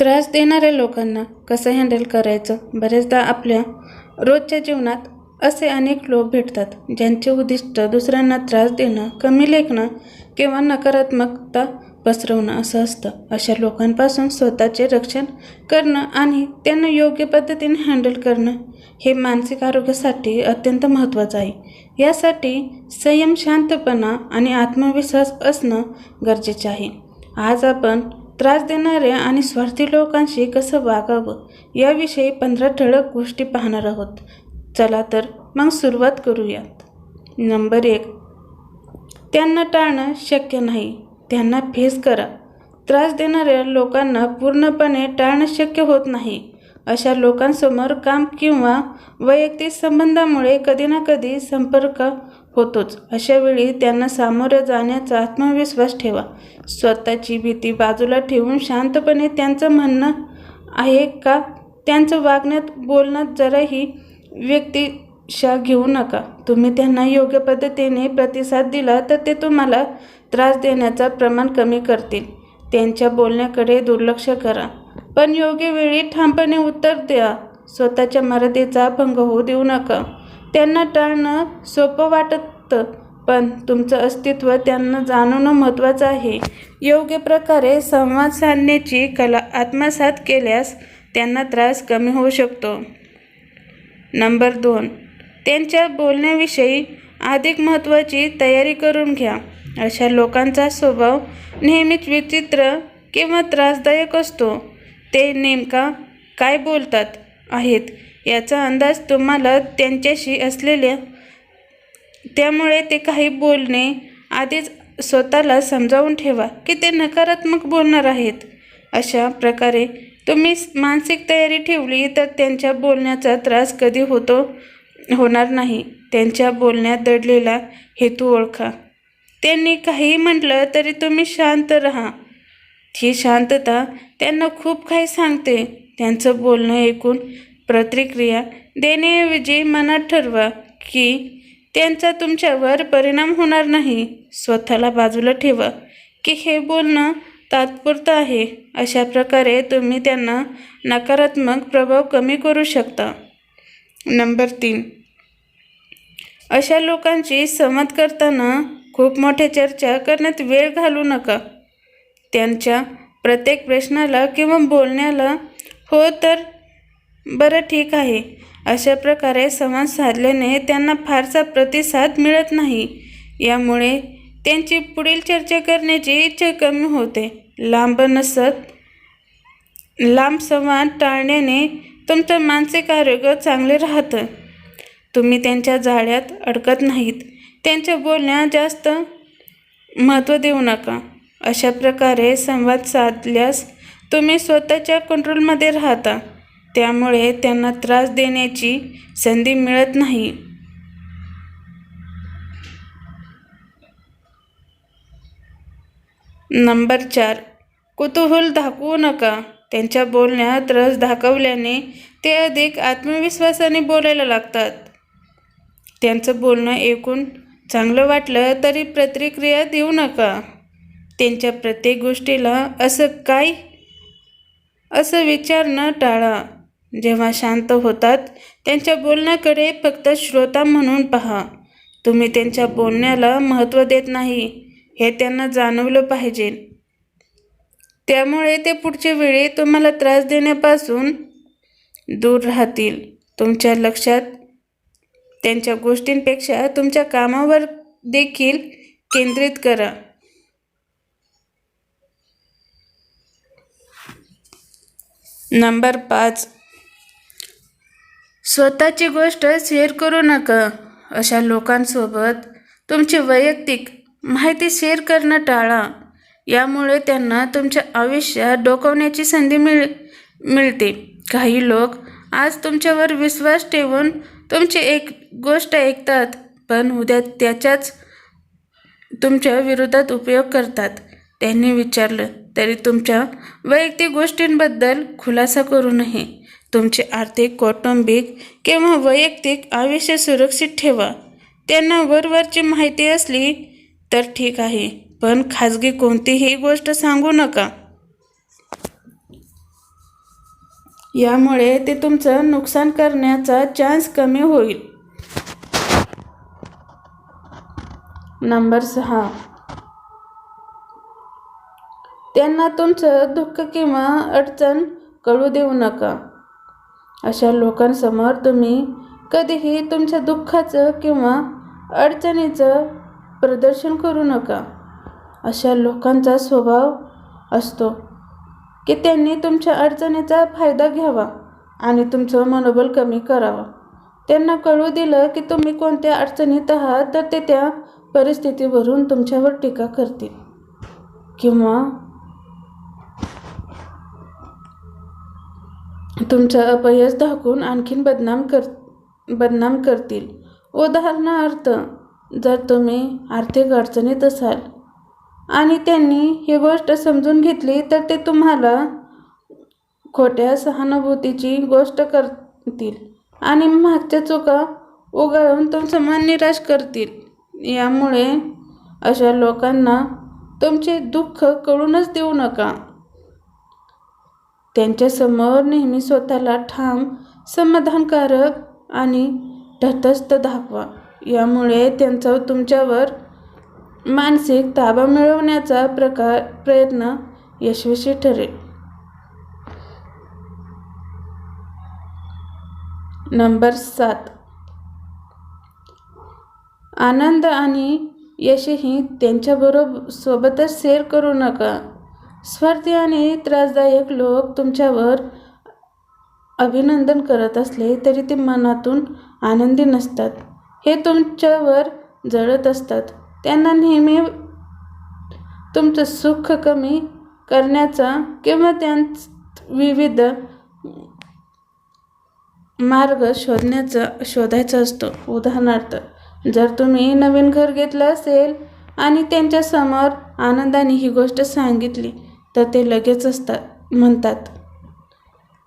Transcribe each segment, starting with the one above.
त्रास देणाऱ्या लोकांना कसं हँडल करायचं? बरेचदा आपल्या रोजच्या जीवनात असे अनेक लोक भेटतात ज्यांचे उद्दिष्ट दुसऱ्यांना त्रास देणं कमी लेखणं किंवा नकारात्मकता पसरवणं असं असतं. अशा लोकांपासून स्वतःचे रक्षण करणं आणि त्यांना योग्य पद्धतीने हँडल करणं हे मानसिक आरोग्यासाठी अत्यंत महत्त्वाचं आहे. यासाठी संयम शांतपणा आणि आत्मविश्वास असणं गरजेचे आहे. आज आपण त्रास देणाऱ्या आणि स्वार्थी लोकांशी कसं वागावं याविषयी पंधरा ठळक गोष्टी पाहणार आहोत. चला तर मग सुरुवात करूयात. नंबर एक. त्यांना टाळणं शक्य नाही. त्यांना फेस करा. त्रास देणाऱ्या लोकांना पूर्णपणे टाळणं शक्य होत नाही. अशा लोकांसमोर काम किंवा वैयक्तिक संबंधामुळे कधी ना कधी संपर्क होतोच. अशावेळी त्यांना सामोरं जाण्याचा आत्मविश्वास ठेवा. स्वतःची भीती बाजूला ठेवून शांतपणे त्यांचं म्हणणं आहे का? त्यांचं वागण्यात बोलण्यात जराही व्यक्तिशा घेऊ नका. तुम्ही त्यांना योग्य पद्धतीने प्रतिसाद दिला तर ते तुम्हाला त्रास देण्याचं प्रमाण कमी करतील. त्यांच्या बोलण्याकडे दुर्लक्ष करा. पण योग्य वेळी ठामपणे उत्तर द्या. स्वतःच्या मर्यादेचा भंग होऊ देऊ नका. त्यांना टाळणं सोपं वाटतं पण तुमचं अस्तित्व त्यांना जाणवणं महत्त्वाचं आहे. योग्य प्रकारे संवाद साधण्याची कला आत्मसात केल्यास त्यांना त्रास कमी होऊ शकतो. नंबर दोन त्यांच्या बोलण्याविषयी अधिक महत्त्वाची तयारी करून घ्या. अशा लोकांचा स्वभाव नेहमीच विचित्र किंवा त्रासदायक असतो. ते नेमका काय बोलतात आहेत? याचा अंदाज तुम्हाला त्यांच्याशी असलेल्या त्यामुळे ते काही बोलणे आधीच स्वतःला समजावून ठेवा की ते नकारात्मक बोलणार आहेत. अशा प्रकारे तुम्ही मानसिक तयारी ठेवली तर त्यांच्या बोलण्याचा त्रास कधी होतो होणार नाही. त्यांच्या बोलण्यात दडलेला हेतू ओळखा. त्यांनी काहीही म्हटलं तरी तुम्ही शांत राहा. ही शांतता त्यांना खूप काही सांगते. त्यांचं बोलणं ऐकून प्रतिक्रिया देण्याऐवजी मनात ठरवा की त्यांचा तुमच्यावर परिणाम होणार नाही. स्वतःला बाजूला ठेवा की हे बोलणं तात्पुरतं आहे. अशा प्रकारे तुम्ही त्यांना नकारात्मक प्रभाव कमी करू शकता. नंबर तीन. अशा लोकांची संवाद करताना खूप मोठ्या चर्चा करण्यात वेळ घालू नका. त्यांच्या प्रत्येक प्रश्नाला किंवा बोलण्याला हो तर बरं ठीक आहे. अशा प्रकारे संवाद साधल्याने त्यांना फारसा प्रतिसाद मिळत नाही. यामुळे त्यांची पुढील चर्चा करण्याची इच्छा कमी होते. लांब नसत लांब संवाद टाळण्याने तुमचं मानसिक आरोग्य चांगले राहतं. तुम्ही त्यांच्या जाळ्यात अडकत नाहीत. त्यांच्या बोलण्यात जास्त महत्त्व देऊ नका. अशा प्रकारे संवाद साधल्यास तुम्ही स्वतःच्या कंट्रोलमध्ये राहता. त्यामुळे त्यांना त्रास देण्याची संधी मिळत नाही. नंबर चार कुतूहल दाखवू नका. त्यांच्या बोलण्यात रस दाखवल्याने ते अधिक आत्मविश्वासाने बोलायला लागतात. त्यांचं बोलणं ऐकून चांगलं वाटलं तरी प्रतिक्रिया देऊ नका. त्यांच्या प्रत्येक गोष्टीला असं काय असं विचारणं टाळा. जेव्हा शांत होतात त्यांच्या बोलण्याकडे फक्त श्रोता म्हणून पहा. तुम्ही त्यांच्या बोलण्याला महत्त्व देत नाही हे त्यांना जाणवलं पाहिजे. त्यामुळे ते पुढच्या वेळी तुम्हाला त्रास देण्यापासून दूर राहतील. तुमच्या लक्षात त्यांच्या गोष्टींपेक्षा तुमच्या कामावर देखील केंद्रित करा. नंबर पाच. स्वतःची गोष्ट शेअर करू नका. अशा लोकांसोबत तुमची वैयक्तिक माहिती शेअर करणं टाळा. यामुळे त्यांना तुमच्या आयुष्यात डोकवण्याची संधी मिळ मिळते. काही लोक आज तुमच्यावर विश्वास ठेवून तुमची एक गोष्ट ऐकतात पण उद्या त्याच्याच तुमच्या विरोधात उपयोग करतात. त्यांनी विचारलं तरी तुमच्या वैयक्तिक गोष्टींबद्दल खुलासा करू नये. तुमचे आर्थिक कौटुंबिक किंवा वैयक्तिक आयुष्य सुरक्षित ठेवा. त्यांना वरवरची माहिती असली तर ठीक आहे, पण खाजगी कोणतीही गोष्ट सांगू नका. यामुळे ते तुमचं नुकसान करण्याचा चान्स कमी होईल. नंबर सहा. त्यांना तुमचं दुःख किंवा अडचण कळू देऊ नका. अशा लोकांसमोर तुम्ही कधीही तुमच्या दुःखाचं किंवा अडचणीचं प्रदर्शन करू नका. अशा लोकांचा स्वभाव असतो की त्यांनी तुमच्या अडचणीचा फायदा घ्यावा आणि तुमचं मनोबल कमी करावं. त्यांना कळू दिलं की तुम्ही कोणत्या अडचणीत आहात तर ते त्या परिस्थितीवरून तुमच्यावर टीका करतील. किंवा तुमचं अपयश दाखवून आणखीन बदनाम कर बदनाम करतील. उदाहरणार्थ जर तुम्ही आर्थिक अडचणीत असाल आणि त्यांनी ही गोष्ट समजून घेतली तर ते तुम्हाला खोट्या सहानुभूतीची गोष्ट करतील आणि मागच्या चुका उगाळून तुमचं मन निराश करतील. यामुळे अशा लोकांना तुमचे दुःख कळूनच देऊ नका. त्यांच्यासमोर नेहमी स्वतःला ठाम समाधानकारक आणि तटस्थ दाखवा यामुळे त्यांचा तुमच्यावर मानसिक ताबा मिळवण्याचा प्रकार प्रयत्न यशस्वी ठरेल. नंबर सात. आनंद आणि यशही त्यांच्याबरोबर सोबतच शेअर करू नका. स्वार्थी आणि त्रासदायक लोक तुमच्यावर अभिनंदन करत असले तरी ते मनातून आनंदी नसतात. हे तुमच्यावर जळत असतात. त्यांना नेहमी तुमचं सुख कमी करण्याचा किंवा त्यांच विविध मार्ग शोधण्याचा शोधायचा असतो. उदाहरणार्थ जर तुम्ही नवीन घर घेतलं असेल आणि त्यांच्यासमोर आनंदाने ही गोष्ट सांगितली तर ते लगेच असतात म्हणतात.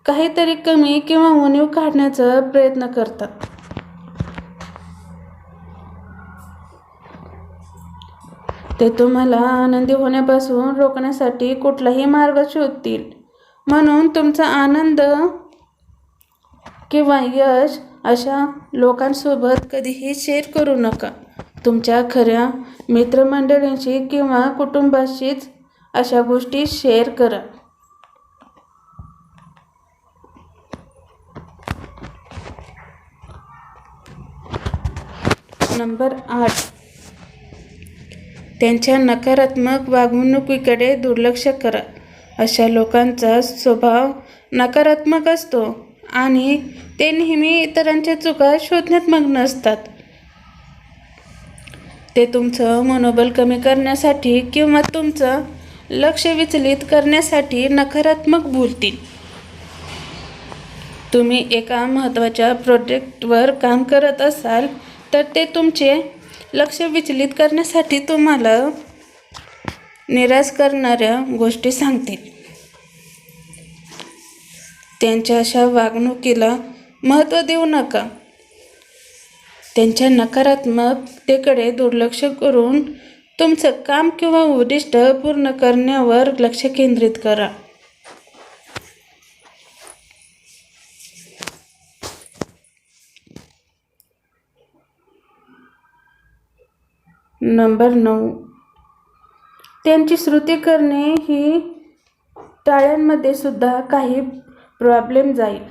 काहीतरी कमी किंवा उणीव काढण्याचा प्रयत्न करतात. ते तुम्हाला आनंदी होण्यापासून रोखण्यासाठी कुठलाही मार्ग शोधतील. म्हणून तुमचा आनंद किंवा यश अशा लोकांसोबत कधीही शेअर करू नका. तुमच्या खऱ्या मित्रमंडळींशी किंवा कुटुंबाशीच अशा गोष्टी शेअर करा. नंबर आठ. त्यांच्या नकारात्मक वागणुकीकडे दुर्लक्ष करा. अशा लोकांचा स्वभाव नकारात्मक असतो आणि ते नेहमी इतरांच्या चुका शोधण्यात मग्न असतात. ते तुमचं मनोबल कमी करण्यासाठी किंवा तुमचं लक्ष विचलित करण्यासाठी नकारात्मक बोलतील. तुम्ही एका महत्त्वाच्या प्रोजेक्टवर काम करत असाल तर ते तुमचे लक्ष विचलित करण्यासाठी तुम्हाला निराश करणाऱ्या गोष्टी सांगतील. त्यांच्या अशा वागणुकीला महत्त्व देऊ नका. त्यांच्या नकारात्मकतेकडे दुर्लक्ष करून तुमचं काम किंवा उद्दिष्ट पूर्ण करण्यावर लक्ष केंद्रित करा. नंबर नऊ. त्यांची श्रुती करणे ही टाळ्यांमध्ये सुद्धा काही प्रॉब्लेम जाईल.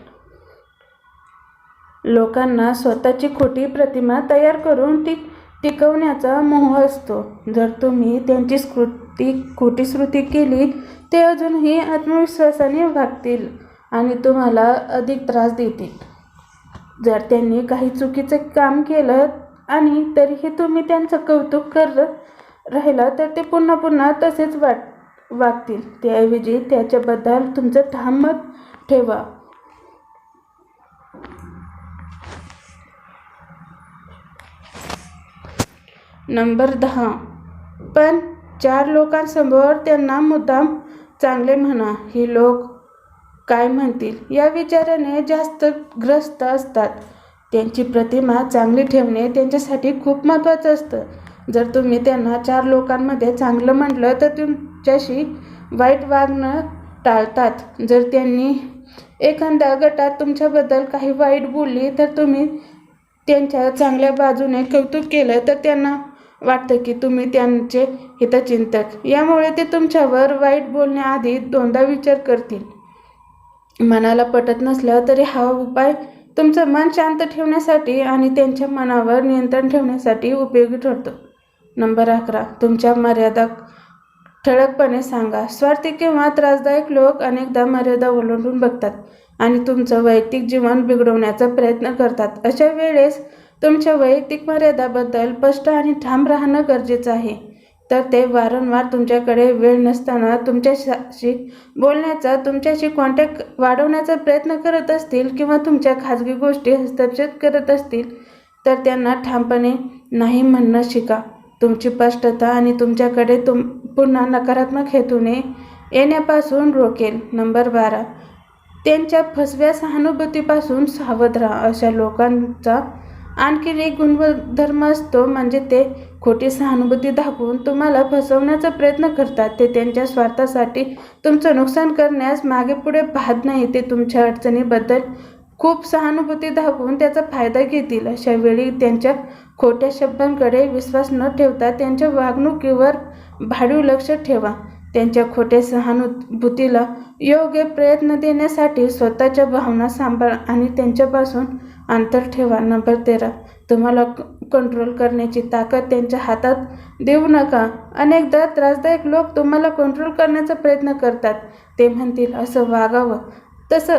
लोकांना स्वतःची खोटी प्रतिमा तयार करून ती टिकवण्याचा मोह असतो. जर तुम्ही त्यांची स्कृती खोटी केली ते अजूनही आत्मविश्वासाने वागतील आणि तुम्हाला अधिक त्रास देतील. जर त्यांनी काही चुकीचं काम केलं आणि तरीही तुम्ही त्यांचं कौतुक करत राहिला तर ते पुन्हा पुन्हा तसेच वाट वागतील. त्याऐवजी त्याच्याबद्दल तुमचं ठाम मत ठेवा. नंबर दहा. पण चार लोकांसमोर त्यांना मुद्दाम चांगले म्हणा. ही लोक काय म्हणतील? या विचाराने जास्त ग्रस्त असतात. त्यांची प्रतिमा चांगली ठेवणे त्यांच्यासाठी खूप महत्त्वाचं असतं. जर तुम्ही त्यांना चार लोकांमध्ये चांगलं म्हटलं तर तुमच्याशी वाईट वागणं टाळतात. जर त्यांनी एखाद्या गटात तुमच्याबद्दल काही वाईट बोलली तर तुम्ही त्यांच्या चांगल्या बाजूने कौतुक केलं तर त्यांना वाटतं की तुम्ही त्यांचे हितचिंतक. यामुळे ते तुमच्यावर वाईट बोलण्याआधी दोनदा विचार करतील. मनाला पटत नसलं तरी हा उपाय तुमचं मन शांत ठेवण्यासाठी आणि त्यांच्या मनावर नियंत्रण ठेवण्यासाठी उपयोगी ठरतो. नंबर अकरा तुमच्या मर्यादा ठळकपणे सांगा. स्वार्थी किंवा त्रासदायक लोक अनेकदा मर्यादा ओलांडून बघतात आणि तुमचं वैयक्तिक जीवन बिघडवण्याचा प्रयत्न करतात. अशा वेळेस तुमच्या वैयक्तिक मर्यादाबद्दल स्पष्ट आणि ठाम राहणं गरजेचं आहे. तर ते वारंवार तुमच्याकडे वेळ नसताना तुमच्याशी बोलण्याचा तुमच्याशी कॉन्टॅक्ट वाढवण्याचा प्रयत्न करत असतील किंवा तुमच्या खाजगी गोष्टी हस्तक्षेप करत असतील तर त्यांना ठामपणे नाही म्हणणं शिका. तुमची स्पष्टता आणि तुमच्याकडे तुम पुन्हा नकारात्मक हेतूने येण्यापासून रोकेल. नंबर बारा. त्यांच्या फसव्या सहानुभूतीपासून सावध राहा. अशा लोकांचा आणखी एक गुणधर्म असतो म्हणजे ते खोटी सहानुभूती दाखवून तुम्हाला फसवण्याचा प्रयत्न करतात. ते त्यांच्या स्वार्थासाठी तुमचं नुकसान करण्यास मागे पुढे पाहत नाही. ते तुमच्या अडचणीबद्दल खूप सहानुभूती दाखवून त्याचा फायदा घेतील. अशा वेळी त्यांच्या खोट्या शब्दांकडे विश्वास न ठेवता त्यांच्या वागणुकीवर भाडीव लक्ष ठेवा. त्यांच्या खोट्या सहानुभूतीला योग्य प्रयत्न देण्यासाठी स्वतःच्या भावना सांभाळा आणि त्यांच्यापासून अंतर ठेवा. नंबर तेरा. तुम्हाला कंट्रोल करण्याची ताकद त्यांच्या हातात देऊ नका. अनेकदा त्रासदायक लोक तुम्हाला कंट्रोल करण्याचा प्रयत्न करतात. ते म्हणतील असं वागावं. तसं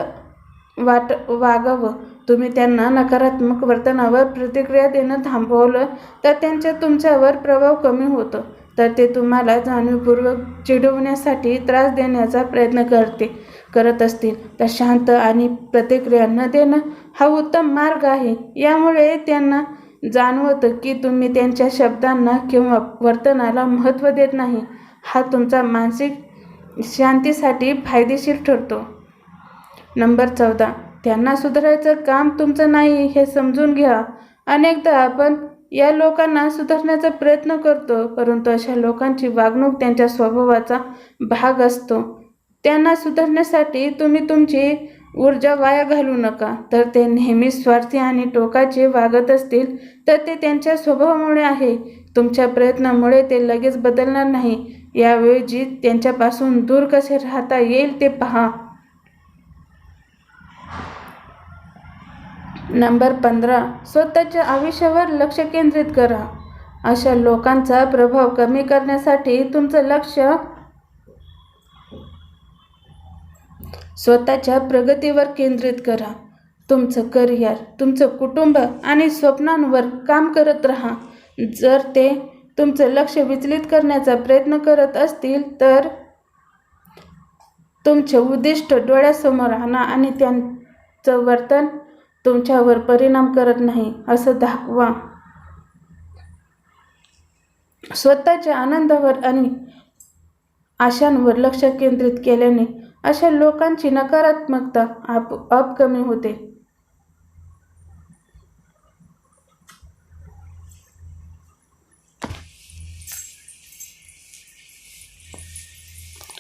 वाट वागावं. तुम्ही त्यांना नकारात्मक वर्तनावर प्रतिक्रिया देणं थांबवलं तर त्यांचा तुमच्यावर प्रभाव कमी होतो. तर ते तुम्हाला जाणीवपूर्वक चिडवण्यासाठी त्रास देण्याचा प्रयत्न करते करत असतील. तर शांत आणि प्रतिक्रिया न देणं हा उत्तम मार्ग आहे. यामुळे त्यांना जाणवतं की तुम्ही त्यांच्या शब्दांना किंवा वर्तनाला महत्त्व देत नाही. हा तुमचा मानसिक शांतीसाठी फायदेशीर ठरतो. नंबर चौदा. त्यांना सुधारायचं काम तुमचं नाही हे समजून घ्या. अनेकदा आपण या लोकांना सुधारण्याचा प्रयत्न करतो परंतु अशा लोकांची वागणूक त्यांच्या स्वभावाचा भाग असतो. त्यांना सुधारण्यासाठी तुम्ही तुमची ऊर्जा वाया घालू नका. तर ते नेहमी स्वार्थी आणि टोकाचे वागत असतील तर ते त्यांच्या स्वभावामुळे आहे. तुमच्या प्रयत्नामुळे ते लगेच बदलणार नाही. याऐवजी त्यांच्यापासून दूर कसे राहता येईल ते पहा. नंबर पंधरा. स्वतःच्या आयुष्यावर लक्ष केंद्रित करा. अशा लोकांचा प्रभाव कमी करण्यासाठी तुमचं लक्ष स्वतःच्या प्रगतीवर केंद्रित करा. तुमचं करिअर तुमचं कुटुंब आणि स्वप्नांवर काम करत राहा. जर ते तुमचं लक्ष विचलित करण्याचा प्रयत्न करत असतील तर तुमचे उद्दिष्ट डोळ्यासमोर आणा आणि त्यांचं वर्तन तुमच्यावर परिणाम करत नाही असं दाखवा. स्वतःच्या आनंदावर आणि आशांवर लक्ष केंद्रित केल्याने अशा लोकांची नकारात्मकता आप आप कमी होते.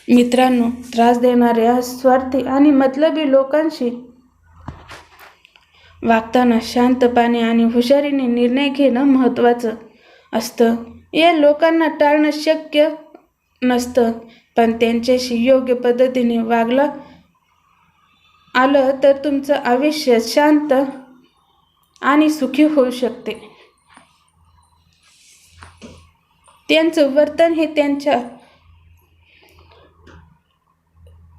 मित्रांनो त्रास देणाऱ्या स्वार्थी आणि मतलबी लोकांशी वागताना शांतपणे आणि हुशारीने निर्णय घेणं महत्त्वाचं असतं. या लोकांना टाळणं शक्य नसतं. पण त्यांच्याशी योग्य पद्धतीने वागलं आलं तर तुमचं आयुष्य शांत आणि सुखी होऊ शकते. त्यांचं वर्तन हे त्यांच्या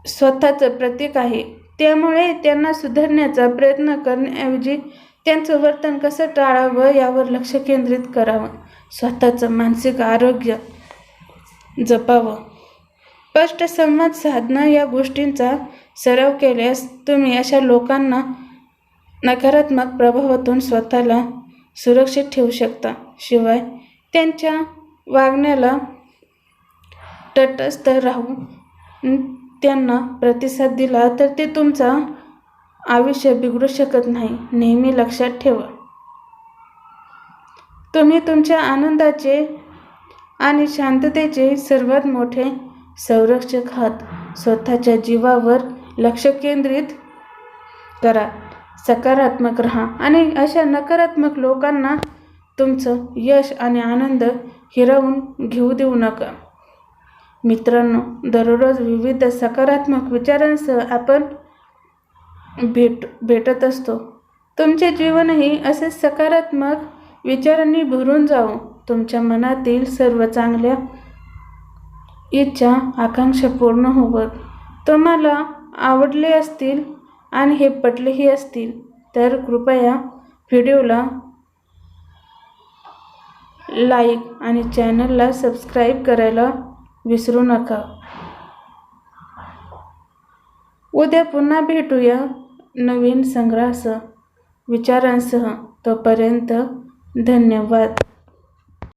स्वतःचं प्रतीक आहे. त्यामुळे त्यांना सुधारण्याचा प्रयत्न करण्याऐवजी त्यांचं वर्तन कसं टाळावं यावर लक्ष केंद्रित करावं. स्वतःचं मानसिक आरोग्य जपावं. स्पष्ट संवाद साधणं या गोष्टींचा सराव केल्यास तुम्ही अशा लोकांना नकारात्मक प्रभावातून स्वतःला सुरक्षित ठेवू शकता. शिवाय त्यांच्या वागण्याला तटस्थ राहून त्यांना प्रतिसाद दिला तर ते तुमचा आयुष्य बिघडू शकत नाही नेहमी लक्षात ठेवा. तुम्ही तुमच्या आनंदाचे आणि शांततेचे सर्वात मोठे संरक्षक हात स्वतःच्या जीवावर लक्ष केंद्रित करा. सकारात्मक राहा आणि अशा नकारात्मक लोकांना तुमचं यश आणि आनंद हिरावून घेऊ देऊ नका. मित्रांनो दररोज विविध सकारात्मक विचारांसह आपण भेट भेटत असतो. तुमचे जीवनही असे सकारात्मक विचारांनी भरून जावो. तुमच्या मनातील सर्व चांगल्या इच्छा आकांक्षा पूर्ण होवत तुम्हाला आवडले असतील आणि हे पटलेही असतील तर कृपया व्हिडिओला लाईक आणि चॅनलला सबस्क्राईब करायला विसरू नका. उद्या पुन्हा भेटूया नवीन संग्रहासह विचारांसह. तोपर्यंत धन्यवाद.